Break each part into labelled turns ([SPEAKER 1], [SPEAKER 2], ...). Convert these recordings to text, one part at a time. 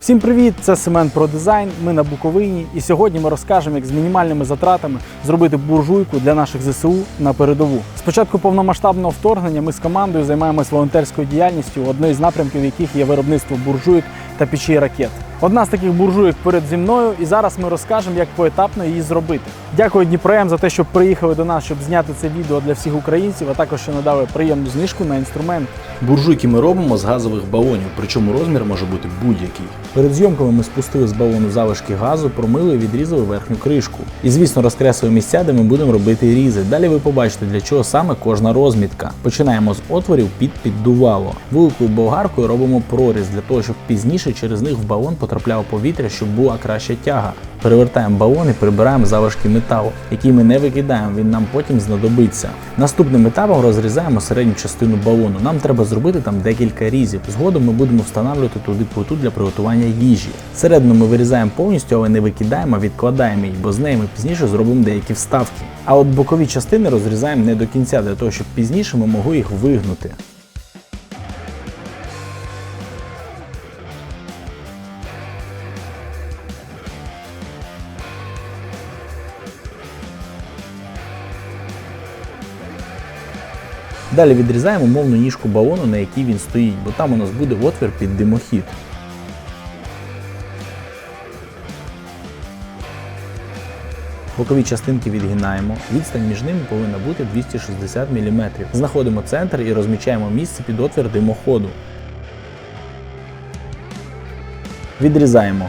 [SPEAKER 1] Всім привіт! Це Семен про дизайн. Ми на Буковині, і сьогодні ми розкажемо, як з мінімальними затратами зробити буржуйку для наших ЗСУ на передову. Спочатку повномасштабного вторгнення ми з командою займаємось волонтерською діяльністю, одної з напрямків яких є виробництво буржуйок та печей ракет. Одна з таких буржуйок перед зі мною, і зараз ми розкажемо, як поетапно її зробити. Дякую Дніпром за те, що приїхали до нас, щоб зняти це відео для всіх українців, а також що надали приємну знижку на інструмент.
[SPEAKER 2] Буржуйки ми робимо з газових балонів, причому розмір може бути будь-який.
[SPEAKER 1] Перед зйомками ми спустили з балону залишки газу, промили і відрізали верхню кришку. І звісно, розкреслили місця, де ми будемо робити різи. Далі ви побачите, для чого саме кожна розмітка. Починаємо з отворів під піддувало. Великою болгаркою робимо проріз для того, щоб пізніше через них в балон потрапляло повітря, щоб була краща тяга. Перевертаємо балон і прибираємо залишки металу, який ми не викидаємо, він нам потім знадобиться. Наступним етапом розрізаємо середню частину балону. Нам треба зробити там декілька різів. Згодом ми будемо встановлювати туди плиту для приготування їжі. Середину ми вирізаємо повністю, але не викидаємо, а відкладаємо її, бо з неї ми пізніше зробимо деякі вставки. А от бокові частини розрізаємо не до кінця, для того, щоб пізніше ми могли їх вигнути. Далі відрізаємо мовну ніжку балону, на якій він стоїть, бо там у нас буде отвір під димохід. Бокові частинки відгинаємо. Відстань між ними повинна бути 260 мм. Знаходимо центр і розмічаємо місце під отвір димоходу. Відрізаємо.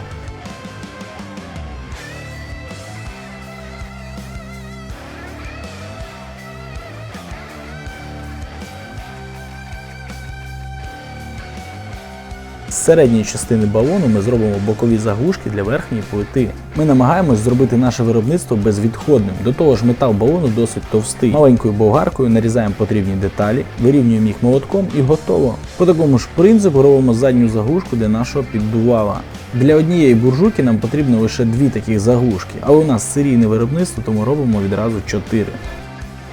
[SPEAKER 1] З середньої частини балону ми зробимо бокові заглушки для верхньої плити. Ми намагаємось зробити наше виробництво безвідходним. До того ж, метал балону досить товстий. Маленькою болгаркою нарізаємо потрібні деталі, вирівнюємо їх молотком і готово. По такому ж принципу робимо задню заглушку для нашого піддувала. Для однієї буржуйки нам потрібно лише дві таких заглушки, але у нас серійне виробництво, тому робимо відразу чотири.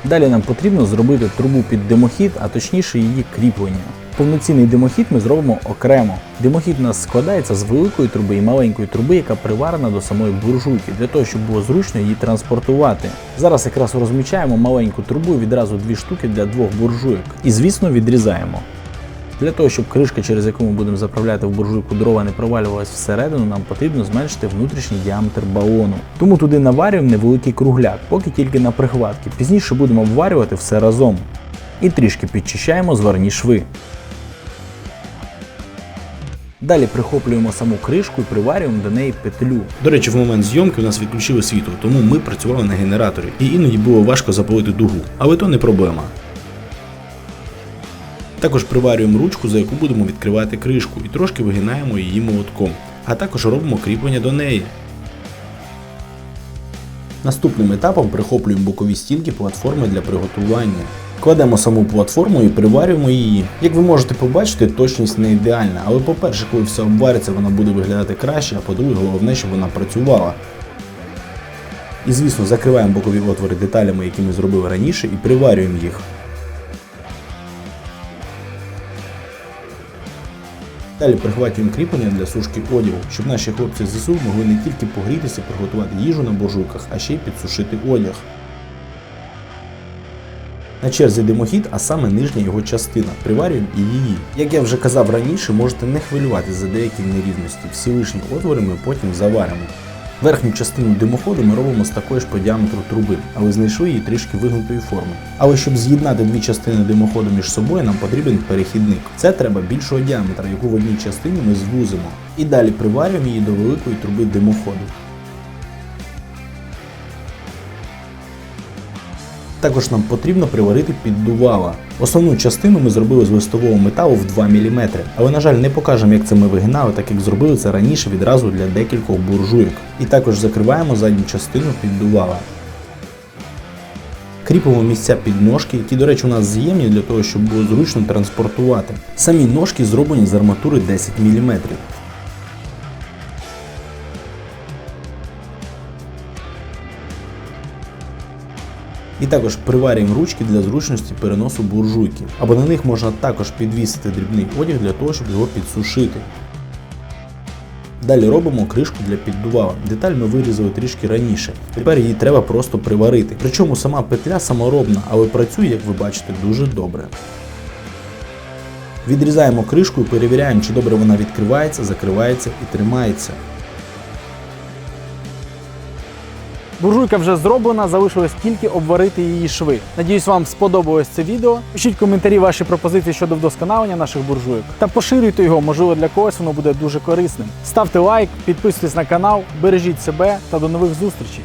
[SPEAKER 1] Далі нам потрібно зробити трубу під димохід, а точніше її кріплення. Повноцінний димохід ми зробимо окремо. Димохід у нас складається з великої труби і маленької труби, яка приварена до самої буржуйки, для того, щоб було зручно її транспортувати. Зараз якраз розмічаємо маленьку трубу відразу дві штуки для двох буржуйок. І звісно відрізаємо. Для того, щоб кришка, через яку ми будемо заправляти в буржуйку дрова, не провалювалась всередину, нам потрібно зменшити внутрішній діаметр балону. Тому туди наварюємо невеликий кругляк, поки тільки на прихватки. Пізніше будемо обварювати все разом. І трішки підчищаємо зварні шви. Далі прихоплюємо саму кришку і приварюємо до неї петлю.
[SPEAKER 2] До речі, в момент зйомки у нас відключили світло, тому ми працювали на генераторі, і іноді було важко запалити дугу, але то не проблема. Також приварюємо ручку, за яку будемо відкривати кришку, і трошки вигинаємо її молотком, а також робимо кріплення до неї. Наступним етапом прихоплюємо бокові стінки платформи для приготування. Кладемо саму платформу і приварюємо її. Як ви можете побачити, точність не ідеальна, але по-перше, коли все обвариться, вона буде виглядати краще, а по-друге, головне, щоб вона працювала. І звісно, закриваємо бокові отвори деталями, які ми зробили раніше, і приварюємо їх. Далі прихватюємо кріплення для сушки одягу, щоб наші хлопці ЗСУ могли не тільки погрітися, приготувати їжу на буржуйках, а ще й підсушити одяг. На черзі димохід, а саме нижня його частина. Приварюємо і її. Як я вже казав раніше, можете не хвилюватися за деякі нерівності. Всі лишні отвори ми потім заваримо. Верхню частину димоходу ми робимо з такої ж по діаметру труби, але знайшли її трішки вигнутої форми. Але щоб з'єднати дві частини димоходу між собою, нам потрібен перехідник. Це треба більшого діаметра, яку в одній частині ми звузимо. І далі приварюємо її до великої труби димоходу. Також нам потрібно приварити піддувала. Основну частину ми зробили з листового металу в 2 мм, але, на жаль, не покажемо, як це ми вигинали, так як зробили це раніше відразу для декількох буржуйок. І також закриваємо задню частину піддувала. Кріпимо місця під ножки, які, до речі, у нас з'ємні для того, щоб було зручно транспортувати. Самі ножки зроблені з арматури 10 мм. І також приварюємо ручки для зручності переносу буржуйки. Або на них можна також підвісити дрібний одяг для того, щоб його підсушити. Далі робимо кришку для піддувала. Деталь ми вирізали трішки раніше. Тепер її треба просто приварити. Причому сама петля саморобна, але працює, як ви бачите, дуже добре. Відрізаємо кришку і перевіряємо, чи добре вона відкривається, закривається і тримається.
[SPEAKER 1] Буржуйка вже зроблена, залишилось тільки обварити її шви. Надіюсь, вам сподобалось це відео. Пишіть коментарі ваші пропозиції щодо вдосконалення наших буржуйок та поширюйте його, можливо, для когось воно буде дуже корисним. Ставте лайк, підписуйтесь на канал, бережіть себе та до нових зустрічей.